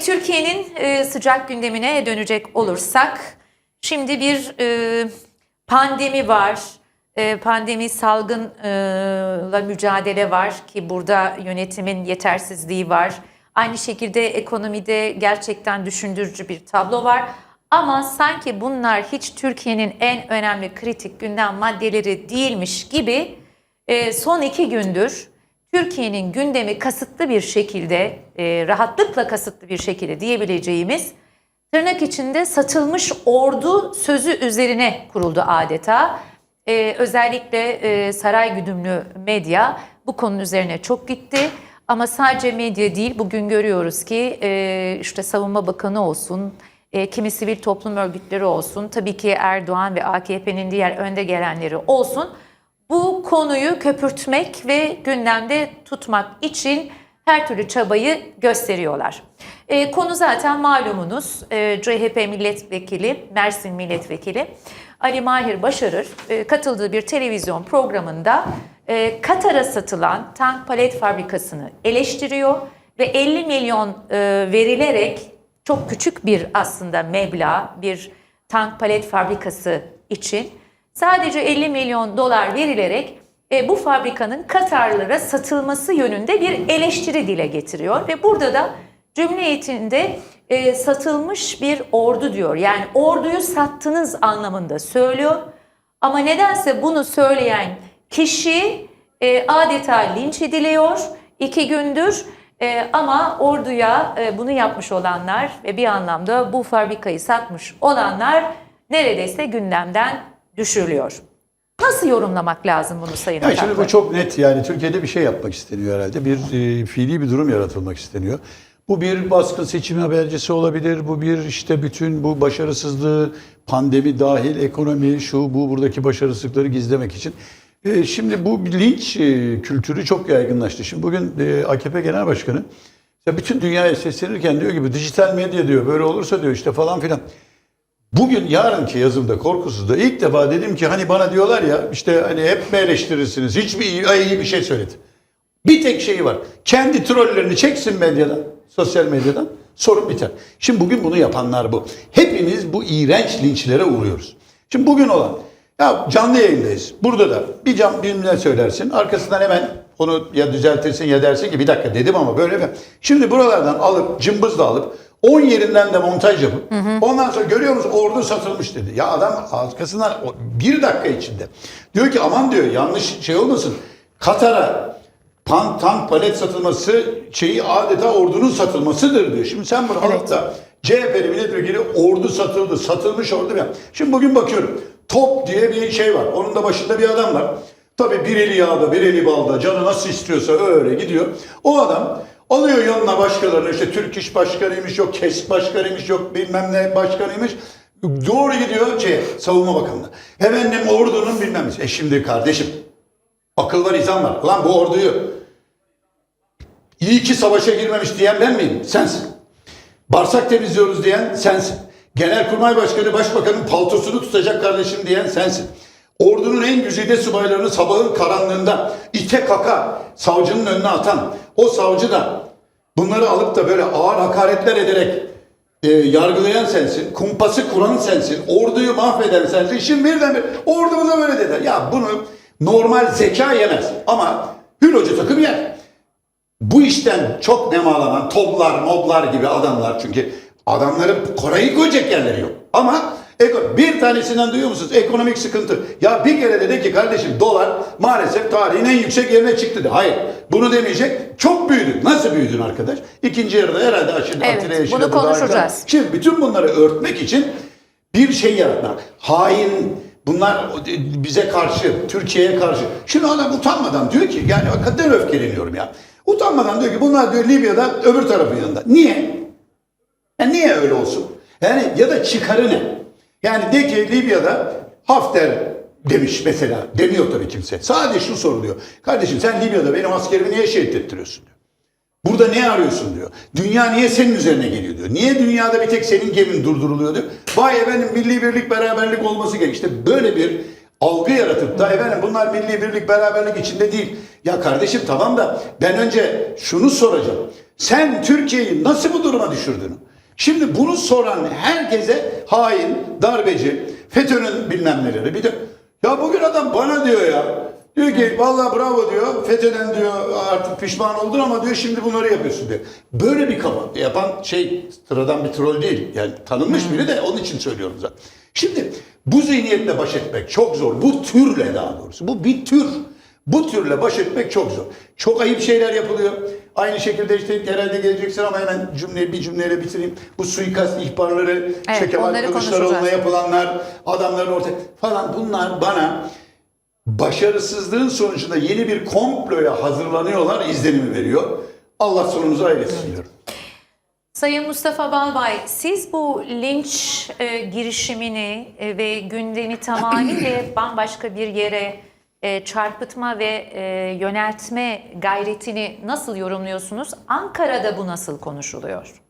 Türkiye'nin e, sıcak gündemine dönecek olursak, şimdi bir e, pandemi var. E, pandemi salgınla mücadele var ki burada yönetimin yetersizliği var. Aynı şekilde ekonomide gerçekten düşündürücü bir tablo var. Ama sanki bunlar hiç Türkiye'nin en önemli kritik gündem maddeleri değilmiş gibi son iki gündür Türkiye'nin gündemi kasıtlı bir şekilde, e, rahatlıkla kasıtlı bir şekilde diyebileceğimiz tırnak içinde satılmış ordu sözü üzerine kuruldu adeta. E, özellikle e, saray güdümlü medya bu konunun üzerine çok gitti. Ama sadece medya değil, bugün görüyoruz ki e, işte savunma bakanı olsun, e, kimi sivil toplum örgütleri olsun, tabii ki Erdoğan ve AKP'nin diğer önde gelenleri olsun bu konuyu köpürtmek ve gündemde tutmak için her türlü çabayı gösteriyorlar. E, konu zaten malumunuz e, CHP milletvekili, Mersin milletvekili Ali Mahir Başarır e, katıldığı bir televizyon programında e, Katar'a satılan tank palet fabrikasını eleştiriyor ve 50 milyon e, verilerek çok küçük bir aslında meblağ bir tank palet fabrikası için sadece 50 milyon dolar verilerek e, bu fabrikanın Katarlılara satılması yönünde bir eleştiri dile getiriyor ve burada da cümle içinde e, satılmış bir ordu diyor. Yani orduyu sattınız anlamında söylüyor. Ama nedense bunu söyleyen kişi e, adeta linç ediliyor iki gündür. E, ama orduya e, bunu yapmış olanlar ve bir anlamda bu fabrikayı satmış olanlar neredeyse gündemden düşürülüyor. Nasıl yorumlamak lazım bunu Sayın Ya şimdi bu çok net yani Türkiye'de bir şey yapmak isteniyor herhalde. Bir e, fiili bir durum yaratılmak isteniyor. Bu bir baskın seçim habercisi olabilir. Bu bir işte bütün bu başarısızlığı, pandemi dahil ekonomi, şu bu buradaki başarısızlıkları gizlemek için. E, şimdi bu linç e, kültürü çok yaygınlaştı. Şimdi bugün e, AKP Genel Başkanı ya bütün dünyaya seslenirken diyor gibi dijital medya diyor böyle olursa diyor işte falan filan. Bugün yarınki yazımda korkusuzda ilk defa dedim ki hani bana diyorlar ya işte hani hep mi eleştirirsiniz hiçbir iyi, ay, iyi bir şey söyledi. Bir tek şeyi var. Kendi trollerini çeksin medyadan, sosyal medyadan sorun biter. Şimdi bugün bunu yapanlar bu. Hepimiz bu iğrenç linçlere uğruyoruz. Şimdi bugün olan ya canlı yayındayız. Burada da bir can bilimler söylersin. Arkasından hemen onu ya düzeltirsin ya dersin ki bir dakika dedim ama böyle mi? Şimdi buralardan alıp cımbızla alıp 10 yerinden de montaj yapıp ondan sonra görüyor musun ordu satılmış dedi. Ya adam arkasından bir dakika içinde diyor ki aman diyor yanlış şey olmasın. Katar'a pan, tank palet satılması şeyi adeta ordunun satılmasıdır diyor. Şimdi sen bunu alıp da CHP'li milletvekili ordu satıldı, satılmış ordu. ya. Şimdi bugün bakıyorum top diye bir şey var. Onun da başında bir adam var. Tabii bir eli yağda, bir eli balda, canı nasıl istiyorsa öyle gidiyor. O adam alıyor yanına başkalarını işte Türk İş Başkanıymış, yok KES Başkanıymış, yok bilmem ne başkanıymış. Doğru gidiyor şey, Savunma Bakanlığı. Efendim ordunun bilmem ne. E şimdi kardeşim akıl var, izan var. Ulan bu orduyu iyi ki savaşa girmemiş diyen ben miyim? Sensin. Bağırsak temizliyoruz diyen sensin. Genelkurmay Başkanı Başbakanın paltosunu tutacak kardeşim diyen sensin. Ordunun en güzide subaylarını sabahın karanlığında ite kaka savcının önüne atan o savcı da bunları alıp da böyle ağır hakaretler ederek e, yargılayan sensin. Kumpası kuran sensin. Orduyu mahveden sensin. Şimdi birden ordumuza böyle dediler. Ya bunu normal zeka yemez. Ama hül hoca takım yer bu işten çok nemalanan toplar, moblar gibi adamlar çünkü adamların Kore'yi koyacak yerleri yok. Ama eko- bir tanesinden duyuyor musunuz? Ekonomik sıkıntı. Ya bir kere de de ki kardeşim dolar maalesef tarihin en yüksek yerine çıktı de. Hayır. Bunu demeyecek. Çok büyüdün. Nasıl büyüdün arkadaş? İkinci yarıda herhalde aşırı Evet, Atilla bunu yaşadı, konuşacağız. daha- Şimdi bütün bunları örtmek için bir şey yaratmak. Hain bunlar bize karşı, Türkiye'ye karşı. Şimdi adam utanmadan diyor ki yani hakikaten öfkeleniyorum ya. Utanmadan diyor ki bunlar diyor Libya'da öbür tarafın yanında. Niye? Ya niye öyle olsun? Yani ya da çıkarı ne? Yani de ki Libya'da Hafter demiş mesela. Demiyor tabii kimse. Sadece şu soruluyor. Kardeşim sen Libya'da benim askerimi niye şehit ettiriyorsun diyor. Burada ne arıyorsun diyor. Dünya niye senin üzerine geliyor diyor. Niye dünyada bir tek senin gemin durduruluyor diyor. Vay efendim milli birlik beraberlik olması gerek. İşte böyle bir algı yaratıp da efendim bunlar milli birlik beraberlik içinde değil. Ya kardeşim tamam da ben önce şunu soracağım. Sen Türkiye'yi nasıl bu duruma düşürdün? Şimdi bunu soran herkese hain, darbeci, FETÖ'nün bilmem neleri. Bir de ya bugün adam bana diyor ya. Diyor ki vallahi bravo diyor. FETÖ'den diyor artık pişman oldun ama diyor şimdi bunları yapıyorsun diyor. Böyle bir kafa yapan şey sıradan bir troll değil. Yani tanınmış biri de onun için söylüyorum zaten. Şimdi bu zihniyetle baş etmek çok zor. Bu türle daha doğrusu. Bu bir tür. Bu türle baş etmek çok zor. Çok ayıp şeyler yapılıyor. Aynı şekilde işte herhalde geleceksin ama hemen cümleyi bir cümleyle bitireyim. Bu suikast ihbarları, işte Kemal onları Kılıçdaroğlu'na yapılanlar, adamların ortaya falan bunlar bana başarısızlığın sonucunda yeni bir komploya hazırlanıyorlar izlenimi veriyor. Allah sonunuzu hayretsin diyorum. Sayın Mustafa Balbay, siz bu linç e, girişimini e, ve gündemi tamamıyla bambaşka bir yere e, çarpıtma ve e, yöneltme gayretini nasıl yorumluyorsunuz? Ankara'da bu nasıl konuşuluyor?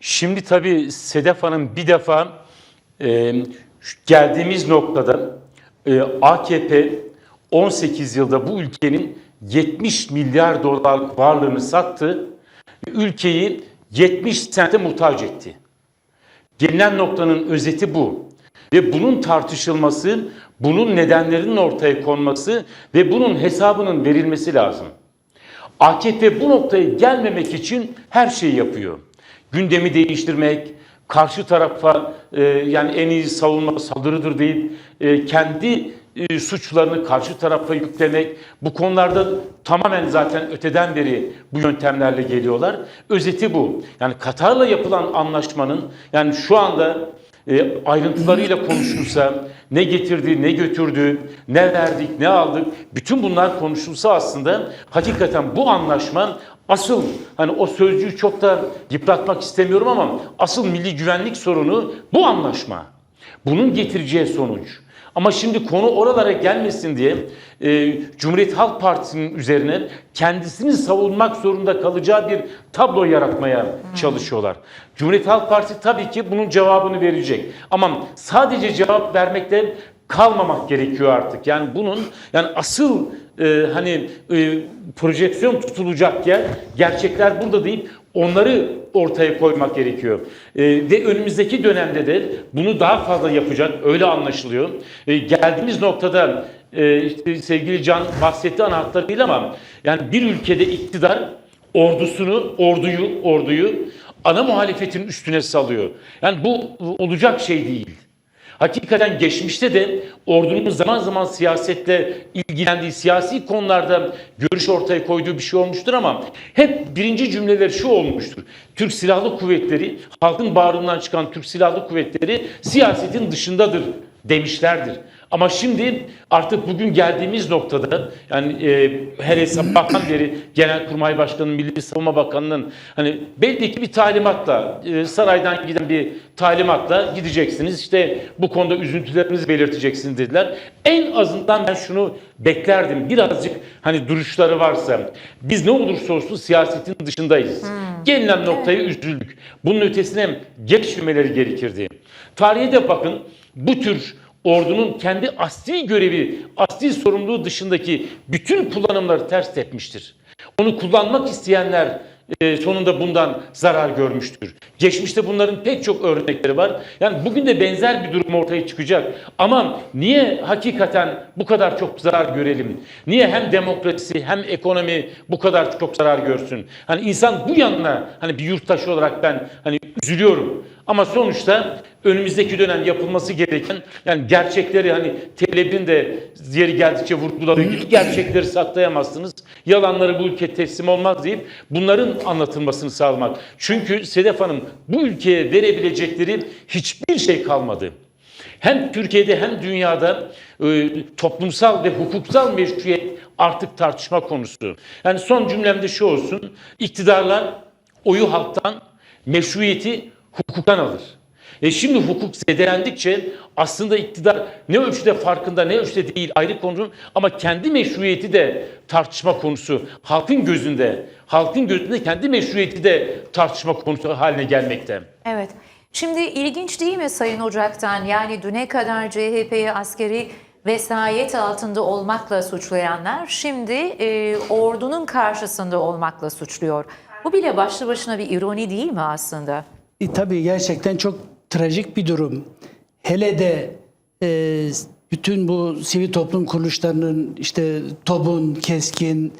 Şimdi tabii Sedef Hanım bir defa e, geldiğimiz noktada e, AKP 18 yılda bu ülkenin 70 milyar dolar varlığını sattı. Ülkeyi 70 sente muhtaç etti. Gelinen noktanın özeti bu. Ve bunun tartışılması, bunun nedenlerinin ortaya konması ve bunun hesabının verilmesi lazım. AKP bu noktaya gelmemek için her şeyi yapıyor. Gündemi değiştirmek, karşı tarafa e, yani en iyi savunma saldırıdır deyip e, kendi e, suçlarını karşı tarafa yüklemek bu konularda tamamen zaten öteden beri bu yöntemlerle geliyorlar. Özeti bu. Yani Katar'la yapılan anlaşmanın yani şu anda e, ayrıntılarıyla konuşulsa, ne getirdi, ne götürdü, ne verdik, ne aldık, bütün bunlar konuşulsa aslında hakikaten bu anlaşma asıl hani o sözcüğü çok da yıpratmak istemiyorum ama asıl milli güvenlik sorunu bu anlaşma. Bunun getireceği sonuç. Ama şimdi konu oralara gelmesin diye e, Cumhuriyet Halk Partisi'nin üzerine kendisini savunmak zorunda kalacağı bir tablo yaratmaya çalışıyorlar. Cumhuriyet Halk Partisi tabii ki bunun cevabını verecek. Ama sadece cevap vermekte kalmamak gerekiyor artık. Yani bunun yani asıl e, hani e, projeksiyon tutulacak yer gerçekler burada deyip onları ortaya koymak gerekiyor. E, ve önümüzdeki dönemde de bunu daha fazla yapacak öyle anlaşılıyor. E, geldiğimiz noktada e, işte sevgili Can bahsetti ana hatlarıyla ama yani bir ülkede iktidar ordusunu, orduyu, orduyu ana muhalefetin üstüne salıyor. Yani bu olacak şey değil. Hakikaten geçmişte de ordunun zaman zaman siyasetle ilgilendiği siyasi konularda görüş ortaya koyduğu bir şey olmuştur ama hep birinci cümleler şu olmuştur. Türk Silahlı Kuvvetleri, halkın bağrından çıkan Türk Silahlı Kuvvetleri siyasetin dışındadır demişlerdir. Ama şimdi artık bugün geldiğimiz noktada yani e, her sabahtan beri Genelkurmay Başkanı, Milli Savunma Bakanı'nın hani belli ki bir talimatla e, saraydan giden bir talimatla gideceksiniz. İşte bu konuda üzüntülerinizi belirteceksiniz dediler. En azından ben şunu beklerdim. Birazcık hani duruşları varsa biz ne olursa olsun siyasetin dışındayız. Gelinen noktaya üzüldük. Bunun ötesine geçmemeleri gerekirdi. Tarihe de bakın bu tür ordunun kendi asli görevi, asli sorumluluğu dışındaki bütün kullanımları ters tepmiştir. Onu kullanmak isteyenler e, sonunda bundan zarar görmüştür. Geçmişte bunların pek çok örnekleri var. Yani bugün de benzer bir durum ortaya çıkacak. Ama niye hakikaten bu kadar çok zarar görelim? Niye hem demokrasi hem ekonomi bu kadar çok zarar görsün? Hani insan bu yanına hani bir yurttaş olarak ben hani üzülüyorum. Ama sonuçta önümüzdeki dönem yapılması gereken yani gerçekleri hani Talebi de yeri geldikçe vurguladığı gibi gerçekleri saklayamazsınız. Yalanları bu ülke teslim olmaz deyip bunların anlatılmasını sağlamak. Çünkü Sedef Hanım bu ülkeye verebilecekleri hiçbir şey kalmadı. Hem Türkiye'de hem dünyada e, toplumsal ve hukuksal meşruiyet artık tartışma konusu. Yani son cümlemde şu olsun. iktidarlar oyu halktan, meşruiyeti hukuktan alır. E şimdi hukuk zedelendikçe aslında iktidar ne ölçüde farkında ne ölçüde değil ayrı konu ama kendi meşruiyeti de tartışma konusu. Halkın gözünde, halkın gözünde kendi meşruiyeti de tartışma konusu haline gelmekte. Evet. Şimdi ilginç değil mi Sayın Ocak'tan? Yani düne kadar CHP'yi askeri vesayet altında olmakla suçlayanlar şimdi e, ordunun karşısında olmakla suçluyor. Bu bile başlı başına bir ironi değil mi aslında? E, tabii gerçekten çok trajik bir durum. Hele de e, bütün bu sivil toplum kuruluşlarının işte TOB'un, KESKİN,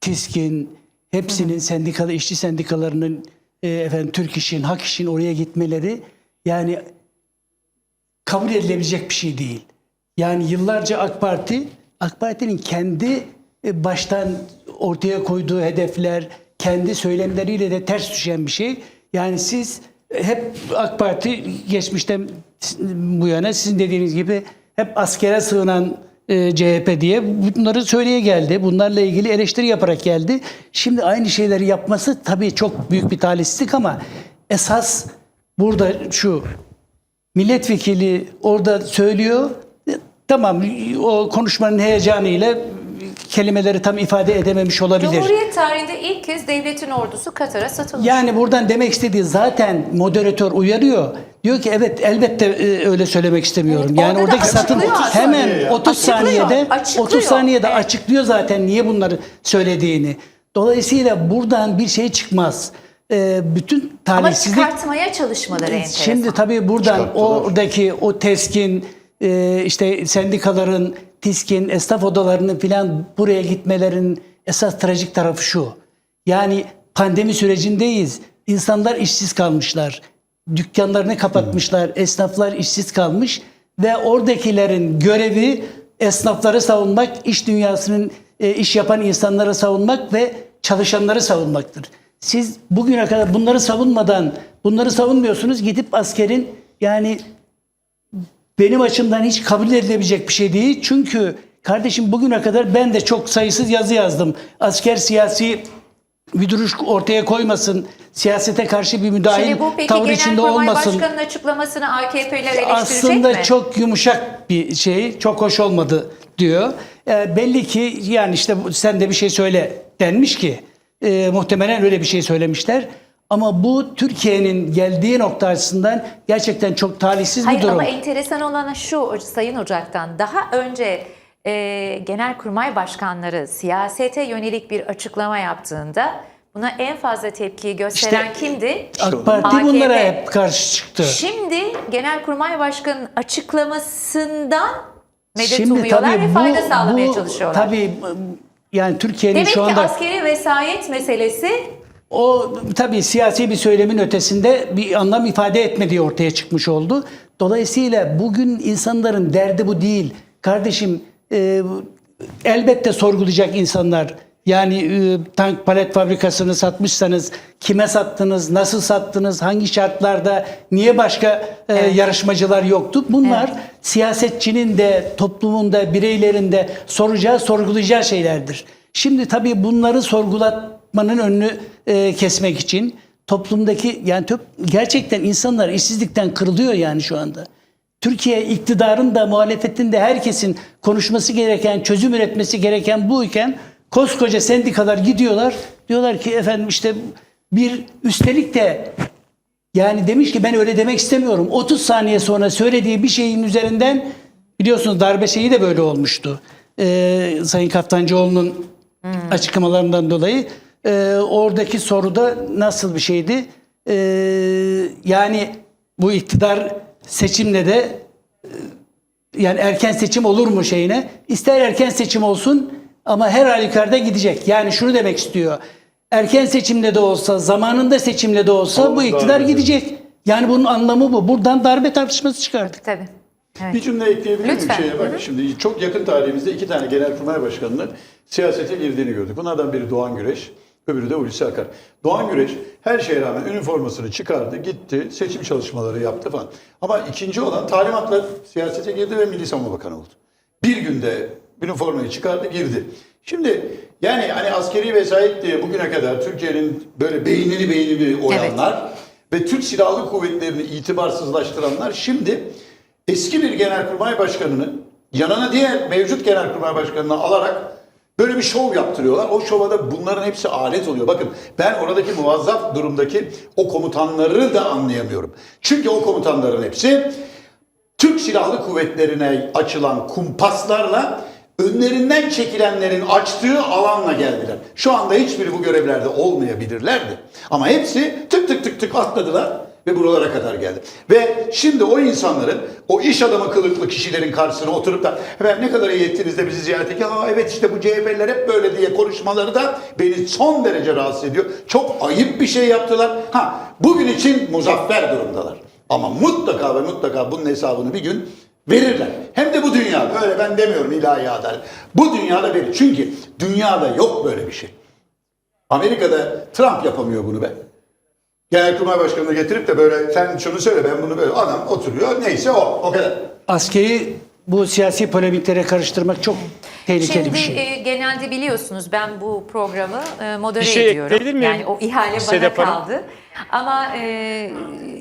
TİSKİN hepsinin sendikalı işçi sendikalarının e, efendim Türk İş'in, Hak İş'in oraya gitmeleri yani kabul edilebilecek bir şey değil. Yani yıllarca AK Parti, AK Parti'nin kendi e, baştan ortaya koyduğu hedefler, kendi söylemleriyle de ters düşen bir şey. Yani siz hep AK Parti geçmişten bu yana sizin dediğiniz gibi hep askere sığınan e, CHP diye bunları söyleye geldi. Bunlarla ilgili eleştiri yaparak geldi. Şimdi aynı şeyleri yapması tabii çok büyük bir talihsizlik ama esas burada şu milletvekili orada söylüyor. Tamam o konuşmanın heyecanıyla kelimeleri tam ifade edememiş olabilir. Cumhuriyet tarihinde ilk kez devletin ordusu Katar'a satılmış. Yani buradan demek istediği zaten moderatör uyarıyor. Diyor ki evet elbette e, öyle söylemek istemiyorum. Evet, yani orada da oradaki satın açıklıyor hemen Açıklıyor. 30 saniyede Açıklıyor. 30 saniyede Evet. açıklıyor zaten niye bunları söylediğini. Dolayısıyla buradan bir şey çıkmaz. E, bütün Ama talihsizlik çıkartmaya çalışmaları enteresan. Şimdi tabii buradan oradaki o teskin e, işte sendikaların, tiskin, esnaf odalarının filan buraya gitmelerin esas trajik tarafı şu. Yani pandemi sürecindeyiz. İnsanlar işsiz kalmışlar. Dükkanlarını kapatmışlar. Esnaflar işsiz kalmış ve oradakilerin görevi esnafları savunmak, iş dünyasının e, iş yapan insanları savunmak ve çalışanları savunmaktır. Siz bugüne kadar bunları savunmadan, bunları savunmuyorsunuz gidip askerin yani benim açımdan hiç kabul edilebilecek bir şey değil. Çünkü kardeşim bugüne kadar ben de çok sayısız yazı yazdım. Asker siyasi bir duruş ortaya koymasın, siyasete karşı bir müdahil Şimdi bu peki tavır içinde olmasın. Başkanı'nın açıklamasını AKP'ler eleştirecek Aslında mi? çok yumuşak bir şey, çok hoş olmadı diyor. E, belli ki yani işte sen de bir şey söyle denmiş ki e, muhtemelen öyle bir şey söylemişler. Ama bu Türkiye'nin geldiği nokta açısından gerçekten çok talihsiz Hayır bir durum. ama enteresan olan şu Sayın Ocak'tan daha önce e, Genelkurmay Başkanları siyasete yönelik bir açıklama yaptığında buna en fazla tepkiyi gösteren İşte- kimdi? AK Parti AKP. bunlara hep karşı çıktı. Şimdi Genelkurmay Başkanı'nın açıklamasından medet Şimdi umuyorlar tabii ve fayda bu- sağlamaya bu çalışıyorlar. Tabii yani Türkiye'nin Demek şu ki anda askeri vesayet meselesi O tabii siyasi bir söylemin ötesinde bir anlam ifade etmediği ortaya çıkmış oldu. Dolayısıyla bugün insanların derdi bu değil. Kardeşim e, elbette sorgulayacak insanlar. Yani e, tank palet fabrikasını satmışsanız kime sattınız, nasıl sattınız, hangi şartlarda, niye başka e, yarışmacılar yoktu? Bunlar siyasetçinin de toplumun da bireylerin de soracağı, sorgulayacağı şeylerdir. Şimdi tabii bunları sorgulatmanın önünü e, kesmek için toplumdaki yani tö- gerçekten insanlar işsizlikten kırılıyor yani şu anda. Türkiye iktidarın da muhalefetin de herkesin konuşması gereken, çözüm üretmesi gereken bu iken koskoca sendikalar gidiyorlar. Diyorlar ki efendim işte bir üstelik de yani demiş ki ben öyle demek istemiyorum. 30 saniye sonra söylediği bir şeyin üzerinden biliyorsunuz darbe şeyi de böyle olmuştu. Ee, Sayın Kaftancıoğlu'nun açıklamalarından dolayı Ee, oradaki soruda nasıl bir şeydi? Ee, yani bu iktidar seçimle de e, yani erken seçim olur mu şeyine? İster erken seçim olsun ama her halükarda gidecek. Yani şunu demek istiyor. Erken seçimle de olsa, zamanında seçimle de olsa Olmaz bu iktidar gidecek. Yani bunun anlamı bu. Buradan darbe tartışması çıkardık. tabii. Evet. Bir cümle ekleyebilir miyim Lütfen. şeye? Bak şimdi çok yakın tarihimizde iki tane genelkurmay başkanının siyasete girdiğini gördük. Bunlardan biri Doğan Güreş, öbürü de Hulusi Akar. Doğan Güreş her şeye rağmen üniformasını çıkardı, gitti, seçim çalışmaları yaptı falan. Ama ikinci olan talimatla siyasete girdi ve Milli Savunma Bakanı oldu. Bir günde üniformayı çıkardı, girdi. Şimdi yani hani askeri vesayet diye bugüne kadar Türkiye'nin böyle beynini beynini oyanlar ve Türk Silahlı Kuvvetleri'ni itibarsızlaştıranlar şimdi eski bir genelkurmay başkanını yanına diğer mevcut genelkurmay başkanını alarak böyle bir şov yaptırıyorlar. O şova da bunların hepsi alet oluyor. Bakın ben oradaki muvazzaf durumdaki o komutanları da anlayamıyorum. Çünkü o komutanların hepsi Türk Silahlı Kuvvetlerine açılan kumpaslarla önlerinden çekilenlerin açtığı alanla geldiler. Şu anda hiçbiri bu görevlerde olmayabilirlerdi. Ama hepsi tık tık tık tık atladılar ve buralara kadar geldi. Ve şimdi o insanların, o iş adamı kılıklı kişilerin karşısına oturup da efendim ne kadar iyi ettiniz de bizi ziyaret ettik. Aa evet işte bu CHP'liler hep böyle diye konuşmaları da beni son derece rahatsız ediyor. Çok ayıp bir şey yaptılar. Ha bugün için muzaffer durumdalar. Ama mutlaka ve mutlaka bunun hesabını bir gün verirler. Hem de bu dünyada. Öyle ben demiyorum ilahi adalet. Bu dünyada verir. Çünkü dünyada yok böyle bir şey. Amerika'da Trump yapamıyor bunu be. Genelkurmay Başkanı'nı getirip de böyle sen şunu söyle ben bunu böyle adam oturuyor neyse o o kadar. Askeri bu siyasi polemiklere karıştırmak çok tehlikeli Şimdi bir şey. e, genelde biliyorsunuz ben bu programı e, modere Bir şey ediyorum. miyim? Yani o ihale bana Sedef Hanım. kaldı. Ama e,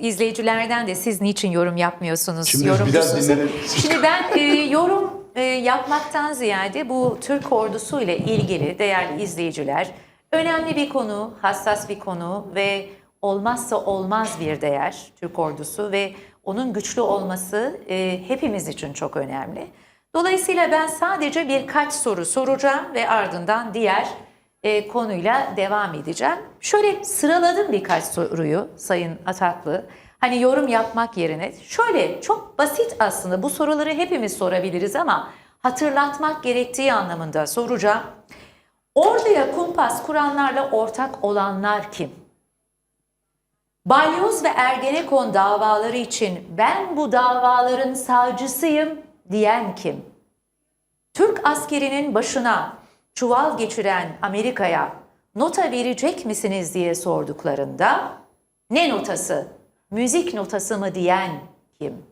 izleyicilerden de siz niçin yorum yapmıyorsunuz? Şimdi yorumcusunuz. Şimdi ben e, yorum e, yapmaktan ziyade bu Türk ordusu ile ilgili değerli izleyiciler önemli bir konu, hassas bir konu ve olmazsa olmaz bir değer Türk ordusu ve onun güçlü olması e, hepimiz için çok önemli. Dolayısıyla ben sadece birkaç soru soracağım ve ardından diğer e, konuyla devam edeceğim. Şöyle sıraladım birkaç soruyu Sayın Ataklı. Hani yorum yapmak yerine şöyle çok basit aslında bu soruları hepimiz sorabiliriz ama hatırlatmak gerektiği anlamında soracağım. Orduya kumpas kuranlarla ortak olanlar kim? Balyoz ve Ergenekon davaları için ben bu davaların savcısıyım diyen kim? Türk askerinin başına çuval geçiren Amerika'ya nota verecek misiniz diye sorduklarında ne notası, müzik notası mı diyen kim?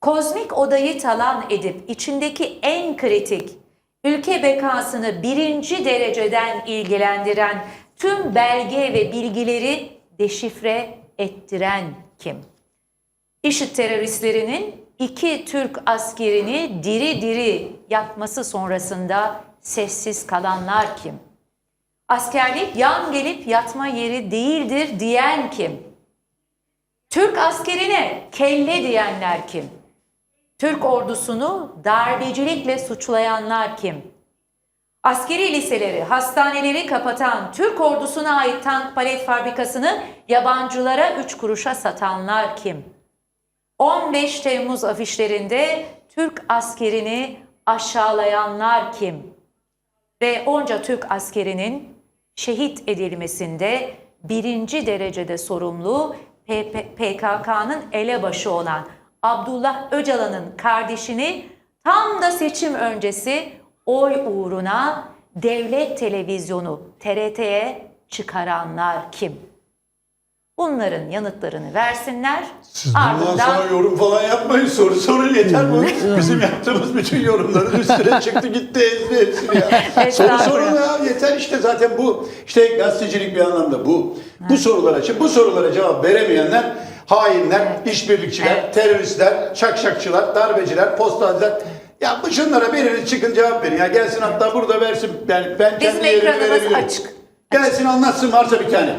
Kozmik odayı talan edip içindeki en kritik, ülke bekasını birinci dereceden ilgilendiren tüm belge ve bilgileri deşifre ettiren kim? IŞİD teröristlerinin iki Türk askerini diri diri yakması sonrasında sessiz kalanlar kim? Askerlik yan gelip yatma yeri değildir diyen kim? Türk askerine kelle diyenler kim? Türk ordusunu darbecilikle suçlayanlar kim? Askeri liseleri, hastaneleri kapatan Türk ordusuna ait tank palet fabrikasını yabancılara 3 kuruşa satanlar kim? 15 Temmuz afişlerinde Türk askerini aşağılayanlar kim? Ve onca Türk askerinin şehit edilmesinde birinci derecede sorumlu PKK'nın elebaşı olan Abdullah Öcalan'ın kardeşini tam da seçim öncesi oy uğruna devlet televizyonu TRT'ye çıkaranlar kim? Bunların yanıtlarını versinler. Siz bundan ardından sonra yorum falan yapmayın. Soru sorun yeter bu. Bizim yaptığımız bütün yorumların üstüne çıktı gitti ezdi hepsini ya. soru sorun ya yeter işte zaten bu. İşte gazetecilik bir anlamda bu. Bu sorular için bu sorulara cevap veremeyenler hainler, işbirlikçiler, Evet. teröristler, çakşakçılar, darbeciler, postalciler. Ya bu şunlara biriniz çıkın cevap verin ya. Gelsin hatta burada versin. Yani ben Bizim kendi yerimi ekranımız verebilirim. açık. Gelsin anlatsın varsa bir tane.